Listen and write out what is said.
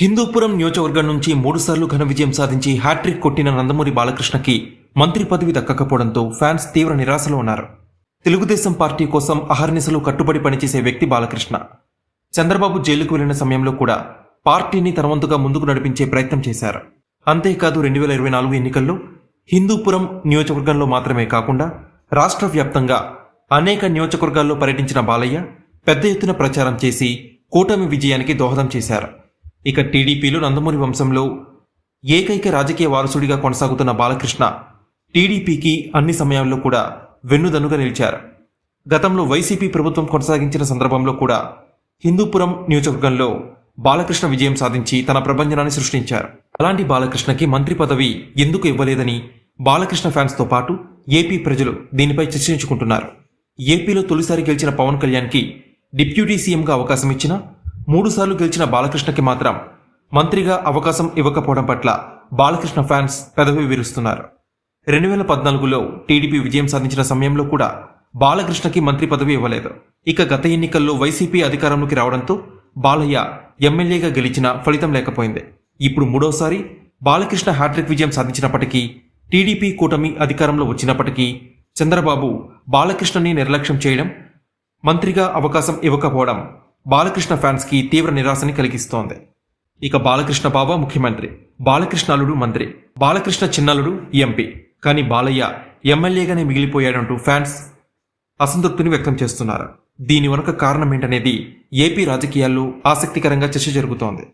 హిందూపురం నియోజకవర్గం నుంచి మూడుసార్లు ఘన విజయం సాధించి హ్యాట్రిక్ కొట్టిన నందమూరి బాలకృష్ణకి మంత్రి పదవి దక్కకపోవడంతో ఫ్యాన్స్ తీవ్ర నిరాశలో ఉన్నారు. తెలుగుదేశం పార్టీ కోసం అహర్నిశలు కట్టుబడి పనిచేసే వ్యక్తి బాలకృష్ణ. చంద్రబాబు జైలుకు వెళ్ళిన సమయంలో కూడా పార్టీని తనవంతుగా ముందుకు నడిపించే ప్రయత్నం చేశారు. అంతేకాదు రెండు వేల ఇరవై నాలుగు ఎన్నికల్లో హిందూపురం నియోజకవర్గంలో మాత్రమే కాకుండా రాష్ట్ర వ్యాప్తంగా అనేక నియోజకవర్గాల్లో పర్యటించిన బాలయ్య పెద్ద ఎత్తున ప్రచారం చేసి కూటమి విజయానికి దోహదం చేశారు. ఇక టీడీపీలో నందమూరి వంశంలో ఏకైక రాజకీయ వారసుడిగా కొనసాగుతున్న బాలకృష్ణ టీడీపీకి అన్ని సమయాల్లో కూడా వెన్నుదన్నుగా నిలిచారు. గతంలో వైసీపీ ప్రభుత్వం కొనసాగించిన సందర్భంలో కూడా హిందూపురం నియోజకవర్గంలో బాలకృష్ణ విజయం సాధించి తన ప్రభంజనాన్ని సృష్టించారు. అలాంటి బాలకృష్ణకి మంత్రి పదవి ఎందుకు ఇవ్వలేదని బాలకృష్ణ ఫ్యాన్స్తో పాటు ఏపీ ప్రజలు దీనిపై చర్చించుకుంటున్నారు. ఏపీలో తొలిసారి గెలిచిన పవన్ కళ్యాణ్కి డిప్యూటీ సీఎంగా అవకాశం ఇచ్చిన మూడుసార్లు గెలిచిన బాలకృష్ణకి మాత్రం మంత్రిగా అవకాశం ఇవ్వకపోవడం పట్ల బాలకృష్ణ ఫ్యాన్స్ పెదవి విరుస్తున్నారు. రెండు వేల పద్నాలుగులో టీడీపీ విజయం సాధించిన సమయంలో కూడా బాలకృష్ణకి మంత్రి పదవి ఇవ్వలేదు. ఇక గత ఎన్నికల్లో వైసీపీ అధికారంలోకి రావడంతో బాలయ్య ఎమ్మెల్యేగా గెలిచిన ఫలితం లేకపోయింది. ఇప్పుడు మూడోసారి బాలకృష్ణ హ్యాట్రిక్ విజయం సాధించినప్పటికీ టీడీపీ కూటమి అధికారంలో వచ్చినప్పటికీ చంద్రబాబు బాలకృష్ణని నిర్లక్ష్యం చేయడం మంత్రిగా అవకాశం ఇవ్వకపోవడం బాలకృష్ణ ఫ్యాన్స్కి తీవ్ర నిరాశని కలిగిస్తోంది. ఇక బాలకృష్ణ బాబా ముఖ్యమంత్రి బాలకృష్ణాలుడు మంత్రి బాలకృష్ణ చిన్నలుడు ఎంపీ. కానీ బాలయ్య ఎమ్మెల్యేగానే మిగిలిపోయాడంటూ ఫ్యాన్స్ అసంతృప్తిని వ్యక్తం చేస్తున్నారు. దీని వెనుక కారణం ఏంటనేది ఏపీ రాజకీయాల్లో ఆసక్తికరంగా చర్చ జరుగుతోంది.